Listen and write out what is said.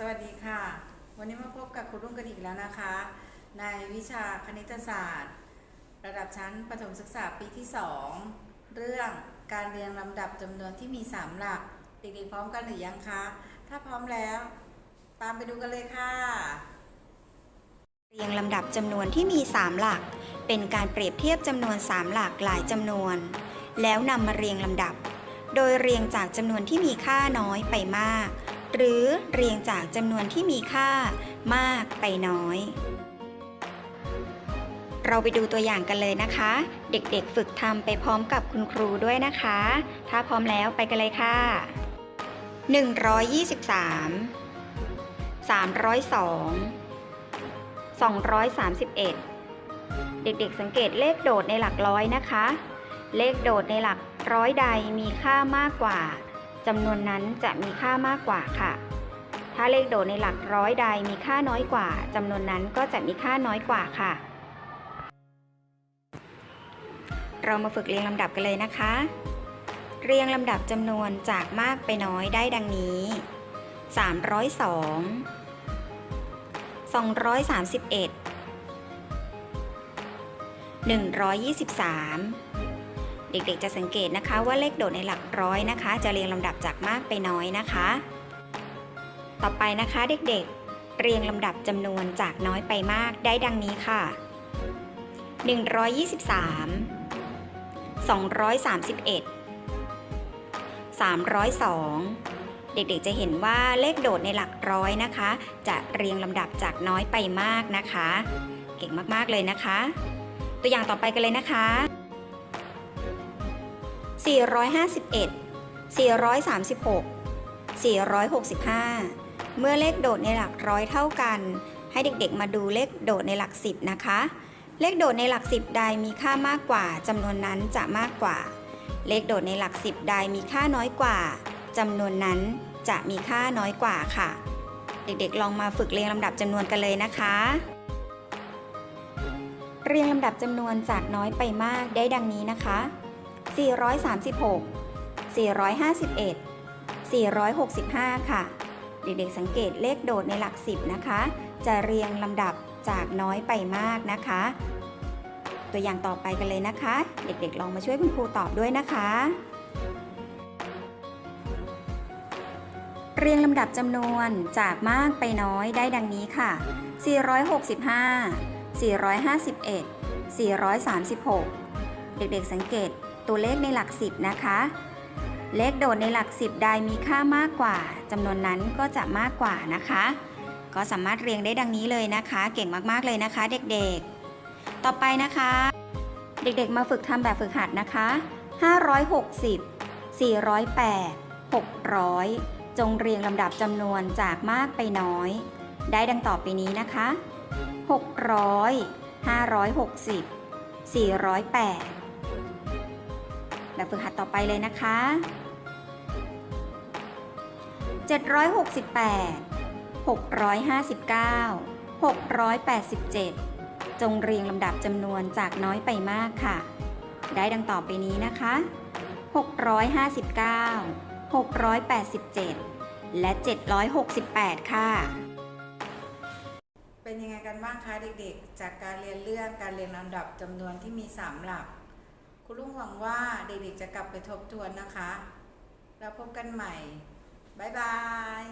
สวัสดีค่ะ วันนี้มาพบกับครูรุ่งกันอีกแล้วนะคะ ในวิชาคณิตศาสตร์ ระดับชั้นประถมศึกษาปีที่ 2 เรื่องการเรียงลำดับจำนวนที่มี 3 หลักเด็กๆพร้อมกันหรือยังคะ ถ้าพร้อมแล้ว ตามไปดูกันเลยค่ะ เรียงลำดับจำนวนที่มี 3 หลัก เป็นการเปรียบเทียบจำนวน 3 หลักหลายจำนวน แล้วนำมาเรียงลำดับ โดยเรียงจากจำนวนที่มีค่าน้อยไปมาก หรือเรียงจากจำนวนที่มีค่ามากไปน้อย เราไปดูตัวอย่างกันเลยนะคะ เด็กๆฝึกทำไปพร้อมกับคุณครูด้วยนะคะ ถ้าพร้อมแล้วไปกันเลยค่ะ 123 302 231 เด็กๆสังเกตเลขโดดในหลักร้อยนะคะ เลขโดดในหลักร้อยใดมีค่ามากกว่า จำนวนนั้นจะมีค่ามากกว่าค่ะ ถ้าเลขโดดในหลักร้อยใดมีค่าน้อยกว่าจำนวนนั้นก็จะมีค่าน้อยกว่าค่ะ เรามาฝึกเรียงลำดับกันเลยนะคะ เรียงลำดับจำนวนจากมากไปน้อยได้ดังนี้ 302 231 123 เด็กๆ จะสังเกตนะคะว่าเลขโดดในหลักร้อยนะคะ จะเรียงลำดับจากมากไปน้อยนะคะ ต่อไปนะคะเด็กๆ เรียงลำดับจำนวนจากน้อยไปมากได้ดังนี้ค่ะ 123 231 302 เด็กๆ จะเห็นว่าเลขโดดในหลักร้อยนะคะ จะเรียงลำดับจากน้อยไปมากนะคะ เก่งมากๆเลยนะคะ ตัวอย่างต่อไปกันเลยนะคะ 451 436 465 เมื่อเลขโดดในหลักร้อยเท่ากัน ให้เด็กๆมาดูเลขโดดในหลักสิบนะคะ เลขโดดในหลักสิบใดมีค่ามากกว่าจำนวนนั้นจะมากกว่า เลขโดดในหลักสิบใดมีค่าน้อยกว่าจำนวนนั้นจะมีค่าน้อยกว่าค่ะ เด็กๆ ลองมาฝึกเรียงลำดับจำนวนกันเลยนะคะ เรียงลำดับจำนวนจากน้อยไปมากได้ดังนี้นะคะ 436 451 465 ค่ะ เด็กๆสังเกตเลขโดดในหลักสิบนะคะ จะเรียงลำดับจากน้อยไปมากนะคะ ตัวอย่างต่อไปกันเลยนะคะ เด็กๆลองมาช่วยคุณครูตอบด้วยนะคะ เรียงลำดับจำนวนจากมากไปน้อยได้ดังนี้ค่ะ 465 451 436 เด็กๆสังเกตตัวเลขในหลักสิบนะคะ เลขโดดในหลักสิบใดมีค่ามากกว่าจำนวนนั้นก็จะมากกว่านะคะ ก็สามารถเรียงได้ดังนี้เลยนะคะ เก่งมากๆเลยนะคะ เด็กๆ ต่อไปนะคะ เด็กๆมาฝึกทำแบบฝึกหัดนะคะ 560 408 600 จงเรียงลำดับจำนวนจากมากไปน้อย ได้ดังต่อไปนี้นะคะ 600 560 408 แบบฝึกหัดต่อไปเลยนะคะ 768 659 687 จงเรียงลำดับจำนวนจากน้อยไปมากค่ะ ได้ดังต่อไปนี้นะคะ 659 687 และ 768 ค่ะ เป็นยังไงกันบ้างคะเด็กๆ จากการเรียนเรื่องการเรียนลำดับจำนวนที่มี 3 หลัก คุณลุงหวังว่าเด็กๆจะกลับไปทบทวนนะคะ แล้วพบกันใหม่ บ๊ายบาย